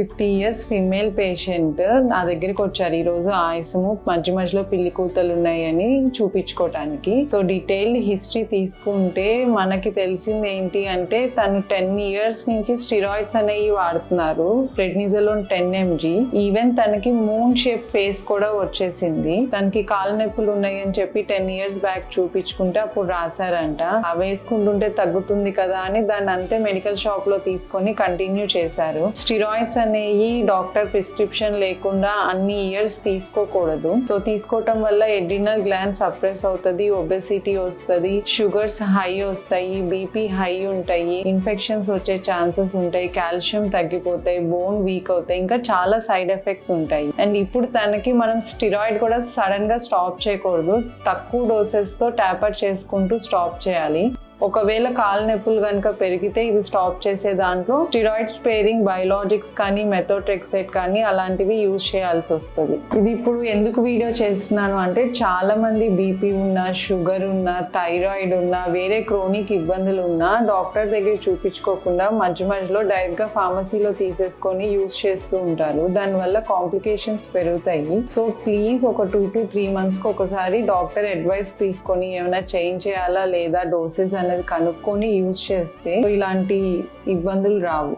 Fifty years female patient నా దగ్గరికి వచ్చారు. ఈ రోజు ఆయాసము మధ్య మధ్యలో పిల్లి కూతలు ఉన్నాయని చూపించుకోవటానికి సో డీటెయిల్డ్ హిస్టరీ తీసుకుంటే మనకి తెలిసింది ఏంటి అంటే తను టెన్ ఇయర్స్ నుంచి స్టిరాయిడ్స్ అనేవి వాడుతున్నారు. Prednisolone ten mg. ఈవెన్ తనకి మూన్ షేప్ ఫేస్ కూడా వచ్చేసింది. తనకి కాలు నొప్పులు ఉన్నాయని చెప్పి టెన్ ఇయర్స్ బ్యాక్ చూపించుకుంటే అప్పుడు రాశారంట. అవి వేసుకుంటుంటే తగ్గుతుంది కదా అని దాన్ని అంతే మెడికల్ షాప్లో తీసుకొని కంటిన్యూ చేశారు. స్టిరాయిడ్స్ అనేవి డాక్టర్ ప్రిస్క్రిప్షన్ లేకుండా అన్ని ఇయర్స్ తీసుకోకూడదు. సో తీసుకోవటం వల్ల ఎడ్రినల్ గ్లాండ్ సప్రెస్ అవుతుంది ఒబెసిటీ వస్తుంది షుగర్స్ హై వస్తాయి బీపీ హై ఉంటాయి ఇన్ఫెక్షన్స్ వచ్చే ఛాన్సెస్ ఉంటాయి కాల్షియం తగ్గిపోతాయి బోన్ వీక్ అవుతాయి ఇంకా చాలా సైడ్ ఎఫెక్ట్స్ ఉంటాయి. అండ్ ఇప్పుడు తనకి మనం స్టిరాయిడ్ కూడా సడన్గా స్టాప్ చేయకూడదు. తక్కువ డోసెస్తో ట్యాపర్ చేసుకుంటూ స్టాప్ చేయాలి. ఒకవేళ కాలు నొప్పులు కనుక పెరిగితే ఇది స్టాప్ చేసే దాంట్లో స్టిరాయిడ్ స్పేరింగ్ బయోలాజిక్స్ కానీ మెథోట్రెక్సెట్ కానీ అలాంటివి యూజ్ చేయాల్సి వస్తుంది. ఇది ఇప్పుడు ఎందుకు వీడియో చేస్తున్నాను అంటే చాలా మంది బీపీ ఉన్న షుగర్ ఉన్న థైరాయిడ్ ఉన్న వేరే క్రోనిక్ ఇబ్బందులు ఉన్న డాక్టర్ దగ్గర చూపించుకోకుండా మధ్య మధ్యలో డైరెక్ట్గా ఫార్మసీలో తీసేసుకొని యూజ్ చేస్తూ ఉంటారు. దానివల్ల కాంప్లికేషన్స్ పెరుగుతాయి. సో ప్లీజ్ ఒక టూ టు త్రీ మంత్స్కి ఒకసారి డాక్టర్ అడ్వైస్ తీసుకొని ఏమైనా చేంజ్ చేయాలా లేదా డోసెస్ అనేది కనుక్కొని యూజ్ చేస్తే ఇలాంటి ఇబ్బందులు రావు.